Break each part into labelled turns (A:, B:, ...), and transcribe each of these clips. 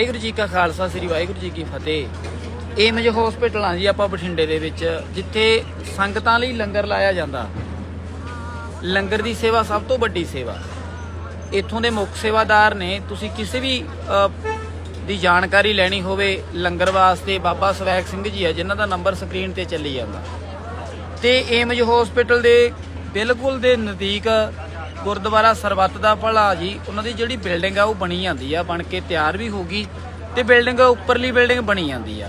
A: ਵਾਹਿਗੁਰੂ ਜੀ ਕਾ ਖਾਲਸਾ, ਸ੍ਰੀ ਵਾਹਿਗੁਰੂ ਜੀ ਕੀ ਫਤਿਹ। AIIMS hospital ਆ ਜੀ ਆਪਾਂ ਬਠਿੰਡੇ ਦੇ ਵਿੱਚ, ਜਿੱਥੇ ਸੰਗਤਾਂ ਲਈ ਲੰਗਰ ਲਾਇਆ ਜਾਂਦਾ। ਲੰਗਰ ਦੀ ਸੇਵਾ ਸਭ ਤੋਂ ਵੱਡੀ ਸੇਵਾ। ਇੱਥੋਂ ਦੇ ਮੁੱਖ ਸੇਵਾਦਾਰ ਨੇ, ਤੁਸੀਂ ਕਿਸੇ ਵੀ ਦੀ ਜਾਣਕਾਰੀ ਲੈਣੀ ਹੋਵੇ ਲੰਗਰ ਵਾਸਤੇ, ਬਾਬਾ ਸਵੈਗ ਸਿੰਘ ਜੀ ਆ, ਜਿਨ੍ਹਾਂ ਦਾ ਨੰਬਰ ਸਕਰੀਨ ਤੇ ਚੱਲੀ ਜਾਂਦਾ। ਤੇ ਏਮਜ ਹਸਪੀਟਲ ਦੇ ਬਿਲਕੁਲ ਦੇ ਨਜ਼ਦੀਕ ਗੁਰਦੁਆਰਾ ਸਰਬੱਤ ਦਾ ਭਲਾ ਜੀ, ਉਹਨਾਂ ਦੀ ਜਿਹੜੀ ਬਿਲਡਿੰਗ ਆ ਉਹ ਬਣੀ ਜਾਂਦੀ ਆ, ਬਣ ਕੇ ਤਿਆਰ ਵੀ ਹੋ ਗਈ ਤੇ ਬਿਲਡਿੰਗ ਉੱਪਰਲੀ ਬਿਲਡਿੰਗ ਬਣੀ ਜਾਂਦੀ ਆ।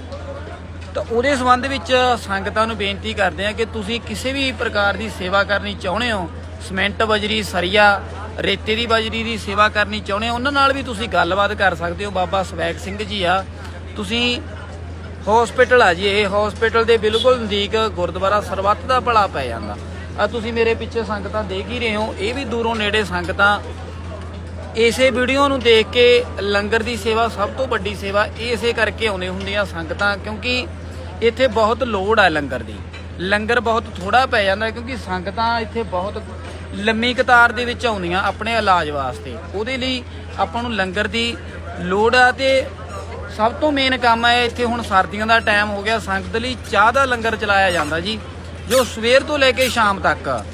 A: ਤਾਂ ਉਹਦੇ ਸੰਬੰਧ ਵਿੱਚ ਸੰਗਤਾਂ ਨੂੰ ਬੇਨਤੀ ਕਰਦੇ ਆ ਕਿ ਤੁਸੀਂ ਕਿਸੇ ਵੀ ਪ੍ਰਕਾਰ ਦੀ ਸੇਵਾ ਕਰਨੀ ਚਾਹੁੰਦੇ ਹੋ, ਸਿਮੈਂਟ ਬਜਰੀ, ਸਰੀਆ, ਰੇਤੇ ਦੀ ਬਜਰੀ ਦੀ ਸੇਵਾ ਕਰਨੀ ਚਾਹੁੰਦੇ ਹੋ, ਉਹਨਾਂ ਨਾਲ ਵੀ ਤੁਸੀਂ ਗੱਲਬਾਤ ਕਰ ਸਕਦੇ ਹੋ। ਬਾਬਾ ਸਵੈਗ ਸਿੰਘ ਜੀ ਆ, ਤੁਸੀਂ ਹਸਪੀਟਲ ਆ ਜੀ, ਇਹ ਹਸਪੀਟਲ ਦੇ ਬਿਲਕੁਲ ਨਜ਼ਦੀਕ ਗੁਰਦੁਆਰਾ ਸਰਬੱਤ ਦਾ ਭਲਾ ਪੈ ਜਾਂਦਾ। ਆ ਤੁਸੀਂ ਮੇਰੇ ਪਿੱਛੇ ਸੰਗਤਾਂ ਦੇਖ ਹੀ ਰਹੇ ਹੋ, ਇਹ ਵੀ ਦੂਰੋਂ ਨੇੜੇ ਸੰਗਤਾਂ। ਇਸੇ ਵੀਡੀਓ ਨੂੰ ਦੇਖ ਕੇ ਲੰਗਰ ਦੀ ਸੇਵਾ ਸਭ ਤੋਂ ਵੱਡੀ ਸੇਵਾ ਇਸੇ ਕਰਕੇ ਆਉਂਦੇ ਹੁੰਦੀਆਂ ਸੰਗਤਾਂ, ਕਿਉਂਕਿ ਇੱਥੇ ਬਹੁਤ ਲੋੜ ਹੈ ਲੰਗਰ ਦੀ। ਲੰਗਰ ਬਹੁਤ ਥੋੜਾ ਪੈ ਜਾਂਦਾ ਕਿਉਂਕਿ ਸੰਗਤਾਂ ਇੱਥੇ ਬਹੁਤ ਲੰਮੀ ਕਤਾਰ ਦੇ ਵਿੱਚ ਆਉਂਦੀਆਂ ਆਪਣੇ ਇਲਾਜ ਵਾਸਤੇ। ਉਹਦੇ ਲਈ ਆਪਾਂ ਨੂੰ ਲੰਗਰ ਦੀ ਲੋੜ ਆ ਤੇ ਸਭ ਤੋਂ ਮੇਨ ਕੰਮ ਹੈ ਇੱਥੇ ਹੁਣ ਸਰਦੀਆਂ ਦਾ ਟਾਈਮ ਹੋ ਗਿਆ, ਸੰਗਤ ਲਈ ਚਾਹ ਦਾ ਲੰਗਰ ਚਲਾਇਆ ਜਾਂਦਾ ਜੀ। ਜੋ ਸਵੇਰ ਤੋਂ ਲੈ ਕੇ ਸ਼ਾਮ ਤੱਕ।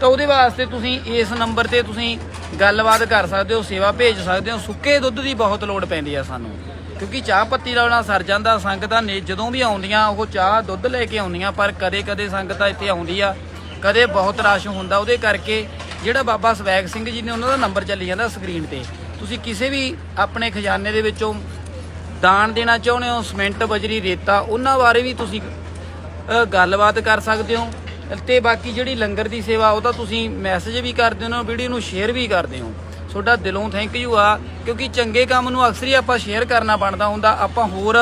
A: ਤਾਂ ਉਹਦੇ ਵਾਸਤੇ ਤੁਸੀਂ ਇਸ ਨੰਬਰ ਤੇ ਤੁਸੀਂ ਗੱਲਬਾਤ ਕਰ ਸਕਦੇ ਹੋ, ਸੇਵਾ ਭੇਜ ਸਕਦੇ ਹੋ। ਸੁੱਕੇ ਦੁੱਧ ਦੀ ਬਹੁਤ ਲੋੜ ਪੈਂਦੀ ਆ ਸਾਨੂੰ। ਕਿਉਂਕਿ ਚਾਹ ਪੱਤੀ ਲਾਉਣਾ ਸਰ ਜਾਂਦਾ ਸੰਗਤਾਂ ਨੇ ਜਦੋਂ ਵੀ ਆਉਂਦੀਆਂ, ਉਹ ਚਾਹ ਦੁੱਧ ਲੈ ਕੇ ਆਉਂਦੀਆਂ, ਪਰ ਕਦੇ-ਕਦੇ ਸੰਗਤਾਂ ਇੱਥੇ ਆਉਂਦੀ ਆ। ਕਦੇ ਬਹੁਤ ਰਸ਼ ਹੁੰਦਾ ਉਹਦੇ ਕਰਕੇ। ਜਿਹੜਾ ਬਾਬਾ ਸਵੈਗ ਸਿੰਘ ਜੀ ਨੇ ਉਹਨਾਂ ਦਾ ਨੰਬਰ ਚੱਲੀ ਜਾਂਦਾ ਸਕਰੀਨ ਤੇ। ਤੁਸੀਂ ਕਿਸੇ ਵੀ ਆਪਣੇ ਖਜ਼ਾਨੇ ਦੇ ਵਿੱਚੋਂ ਦਾਨ ਦੇਣਾ ਚਾਹੁੰਦੇ ਹੋ, ਸਿਮੈਂਟ, ਬਜਰੀ, ਰੇਤਾ, ਉਹਨਾਂ ਬਾਰੇ ਵੀ ਤੁਸੀਂ ਗੱਲਬਾਤ ਕਰ ਸਕਦੇ ਹੋ। ਤੇ ਬਾਕੀ ਜਿਹੜੀ ਲੰਗਰ ਦੀ ਸੇਵਾ, ਉਹ ਤਾਂ ਤੁਸੀਂ ਮੈਸੇਜ ਵੀ ਕਰਦੇ ਹੋ ਵੀਡੀਓ ਨੂੰ ਸ਼ੇਅਰ ਵੀ ਕਰਦੇ ਹੋ। ਤੁਹਾਡਾ ਦਿਲੋਂ ਥੈਂਕ ਯੂ ਆ, ਕਿਉਂਕਿ ਚੰਗੇ ਕੰਮ ਨੂੰ ਅਕਸਰ ਹੀ ਆਪਾਂ ਸ਼ੇਅਰ ਕਰਨਾ ਬਣਦਾ ਹੁੰਦਾ। ਆਪਾਂ ਹੋਰ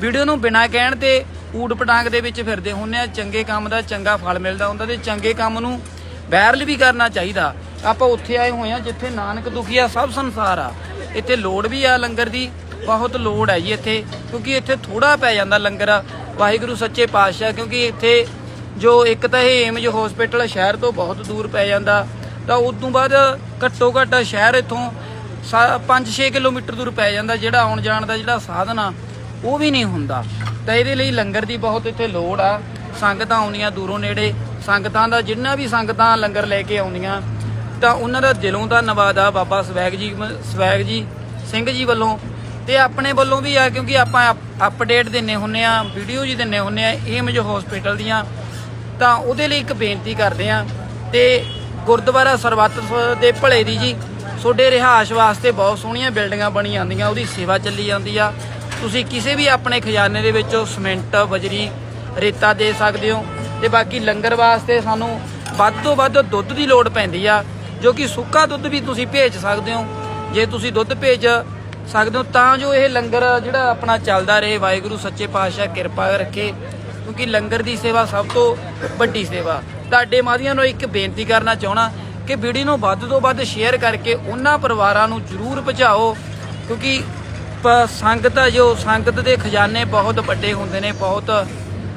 A: ਵੀਡੀਓ ਨੂੰ ਬਿਨਾਂ ਕਹਿਣ ਤੇ ਊਟ ਪਟਾਂਗ ਦੇ ਵਿੱਚ ਫਿਰਦੇ ਹੁੰਨੇ ਆ। ਚੰਗੇ ਕੰਮ ਦਾ ਚੰਗਾ ਫਲ ਮਿਲਦਾ ਹੁੰਦਾ ਤੇ ਚੰਗੇ ਕੰਮ ਨੂੰ ਵਾਇਰਲ ਵੀ ਕਰਨਾ ਚਾਹੀਦਾ। ਆਪਾਂ ਉੱਥੇ ਆਏ ਹੋਏ ਆ ਜਿੱਥੇ ਨਾਨਕ ਦੁਖੀਆ ਸਭ ਸੰਸਾਰ ਆ। ਇੱਥੇ ਲੋੜ ਵੀ ਆ ਲੰਗਰ ਦੀ, ਬਹੁਤ ਲੋੜ ਹੈ ਜੀ ਇੱਥੇ, ਕਿਉਂਕਿ ਇੱਥੇ ਥੋੜਾ ਪੈ ਜਾਂਦਾ ਲੰਗਰ। ਵਾਹਿਗੁਰੂ ਸੱਚੇ ਪਾਤਸ਼ਾਹ, ਕਿਉਂਕਿ ਇੱਥੇ ਜੋ ਇੱਕ ਤਾਂ ਇਹ ਏਮਜ ਹਸਪੀਟਲ ਸ਼ਹਿਰ ਤੋਂ ਬਹੁਤ ਦੂਰ ਪੈ ਜਾਂਦਾ, ਤਾਂ ਉਸ ਤੋਂ ਬਾਅਦ ਘੱਟੋ ਘੱਟ ਸ਼ਹਿਰ ਇੱਥੋਂ 5-6 ਕਿਲੋਮੀਟਰ ਦੂਰ ਪੈ ਜਾਂਦਾ, ਜਿਹੜਾ ਆਉਣ ਜਾਣ ਦਾ ਜਿਹੜਾ ਸਾਧਨ ਆ, ਉਹ ਵੀ ਨਹੀਂ ਹੁੰਦਾ। ਤਾਂ ਇਹਦੇ ਲਈ ਲੰਗਰ ਦੀ ਬਹੁਤ ਇੱਥੇ ਲੋੜ ਆ। ਸੰਗਤਾਂ ਆਉਂਦੀਆਂ ਦੂਰੋਂ ਨੇੜੇ। ਸੰਗਤਾਂ ਦਾ ਜਿੰਨਾ ਵੀ ਸੰਗਤਾਂ ਲੰਗਰ ਲੈ ਕੇ ਆਉਂਦੀਆਂ, ਤਾਂ ਉਹਨਾਂ ਦਾ ਦਿਲੋਂ ਧੰਨਵਾਦ ਆ। ਬਾਬਾ ਸਵੈਗ ਜੀ ਸਵੈਗ ਜੀ, ਸਿੰਘ ਜੀ ਵੱਲੋਂ ਤੇ ਆਪਣੇ ਵੱਲੋਂ ਵੀ ਆ, ਕਿਉਂਕਿ ਆਪਾਂ ਅਪਡੇਟ ਦਿੰਨੇ ਹੁੰਨੇ ਆ ਵੀਡੀਓ ਜੀ ਦਿੰਨੇ ਹੁੰਨੇ ਆ ਏਮਜ ਹਸਪੀਟਲ ਦੀਆਂ। ਤਾਂ ਉਹਦੇ ਲਈ ਇੱਕ ਬੇਨਤੀ ਕਰਦੇ ਆ ਤੇ ਗੁਰਦੁਆਰਾ ਸਰਬੱਤ ਦੇ ਭਲੇ ਦੀ ਜੀ, ਤੁਹਾਡੇ ਰਿਹਾਇਸ਼ ਵਾਸਤੇ ਬਹੁਤ ਸੋਹਣੀਆਂ ਬਿਲਡਿੰਗਾਂ ਬਣੀ ਜਾਂਦੀਆਂ, ਉਹਦੀ ਸੇਵਾ ਚੱਲੀ ਜਾਂਦੀ ਆ। ਤੁਸੀਂ ਕਿਸੇ ਵੀ ਆਪਣੇ ਖਜ਼ਾਨੇ ਦੇ ਵਿੱਚੋਂ ਸਿਮੈਂਟ ਬਜਰੀ, ਰੇਤਾ ਦੇ ਸਕਦੇ ਹੋ। ਤੇ ਬਾਕੀ ਲੰਗਰ ਵਾਸਤੇ ਸਾਨੂੰ ਵੱਧ ਤੋਂ ਵੱਧ ਦੁੱਧ ਦੀ ਲੋੜ ਪੈਂਦੀ ਆ, ਜੋ ਕਿ ਸੁੱਕਾ ਦੁੱਧ ਵੀ ਤੁਸੀਂ ਭੇਜ ਸਕਦੇ ਹੋ। ਜੇ ਤੁਸੀਂ ਦੁੱਧ ਭੇਜ ਸਕਦੇ ਹੋ? ਤਾਂ ਜੋ ਇਹ ਲੰਗਰ ਜਿਹੜਾ ਆਪਣਾ ਚੱਲਦਾ ਰਹੇ, ਵਾਹਿਗੁਰੂ ਸੱਚੇ ਪਾਤਸ਼ਾਹ ਕਿਰਪਾ ਰੱਖੇ, ਕਿਉਂਕਿ ਲੰਗਰ ਦੀ ਸੇਵਾ ਸਭ ਤੋਂ ਵੱਡੀ ਸੇਵਾ। ਤੁਹਾਡੇ ਮਾਧਿਅਮ ਨੂੰ ਇੱਕ ਬੇਨਤੀ ਕਰਨਾ ਚਾਹਣਾ ਕਿ ਵੀਡੀਓ ਨੂੰ ਵੱਧ ਤੋਂ ਵੱਧ ਸ਼ੇਅਰ ਕਰਕੇ ਉਹਨਾਂ ਪਰਿਵਾਰਾਂ ਨੂੰ ਜ਼ਰੂਰ ਪਹੁੰਚਾਓ, ਕਿਉਂਕਿ ਪ- ਸੰਗਤ ਆ ਜੋ, ਸੰਗਤ ਦੇ ਖਜ਼ਾਨੇ ਬਹੁਤ ਵੱਡੇ ਹੁੰਦੇ ਨੇ, ਬਹੁਤ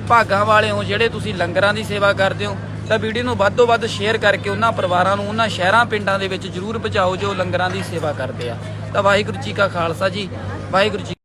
A: ਭਾਗਾਂ ਵਾਲੇ ਹੋ, ਜਿਹੜੇ ਤੁਸੀਂ ਲੰਗਰਾਂ ਦੀ ਸੇਵਾ ਕਰਦੇ ਹੋ, ਤਾਂ ਵੀਡੀਓ ਨੂੰ ਵੱਧ ਤੋਂ ਵੱਧ ਸ਼ੇਅਰ ਕਰਕੇ ਉਹਨਾਂ ਪਰਿਵਾਰਾਂ ਨੂੰ, ਉਹਨਾਂ ਸ਼ਹਿਰਾਂ, ਪਿੰਡਾਂ ਦੇ ਵਿੱਚ ਜ਼ਰੂਰ ਪਹੁੰਚਾਓ ਜੋ ਲੰਗਰਾਂ ਦੀ ਸੇਵਾ ਕਰਦੇ ਆ। ਤਾਂ ਵਾਹਿਗੁਰੂ ਜੀ ਕਾ ਖਾਲਸਾ ਜੀ ਵਾਹਿਗੁਰੂ ਜੀ